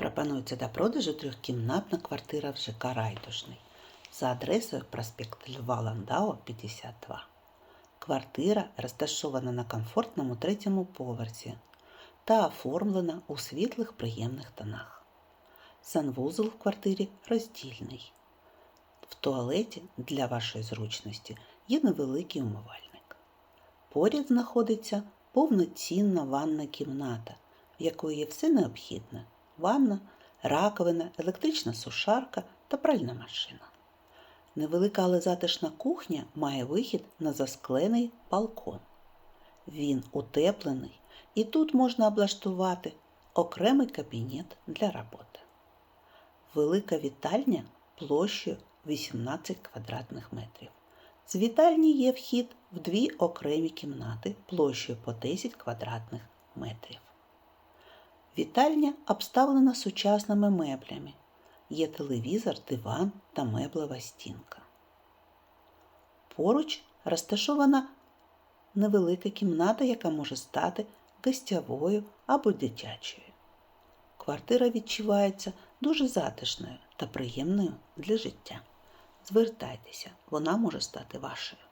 Пропонується до продажу трьохкімнатна квартира в ЖК Райдужний за адресою проспект Льва Ландау, 52. Квартира розташована на комфортному третьому поверсі та оформлена у світлих приємних тонах. Санвузол в квартирі роздільний. В туалеті для вашої зручності є невеликий умивальник. Поряд знаходиться повноцінна ванна кімната, в якої є все необхідне: ванна, раковина, електрична сушарка та пральна машина. Невелика, але затишна кухня має вихід на засклений балкон. Він утеплений, і тут можна облаштувати окремий кабінет для роботи. Велика вітальня площею 18 квадратних метрів. З вітальні є вхід в дві окремі кімнати площею по 10 квадратних метрів. Вітальня обставлена сучасними меблями. Є телевізор, диван та меблева стінка. Поруч розташована невелика кімната, яка може стати гостьовою або дитячою. Квартира відчувається дуже затишною та приємною для життя. Звертайтеся, вона може стати вашою.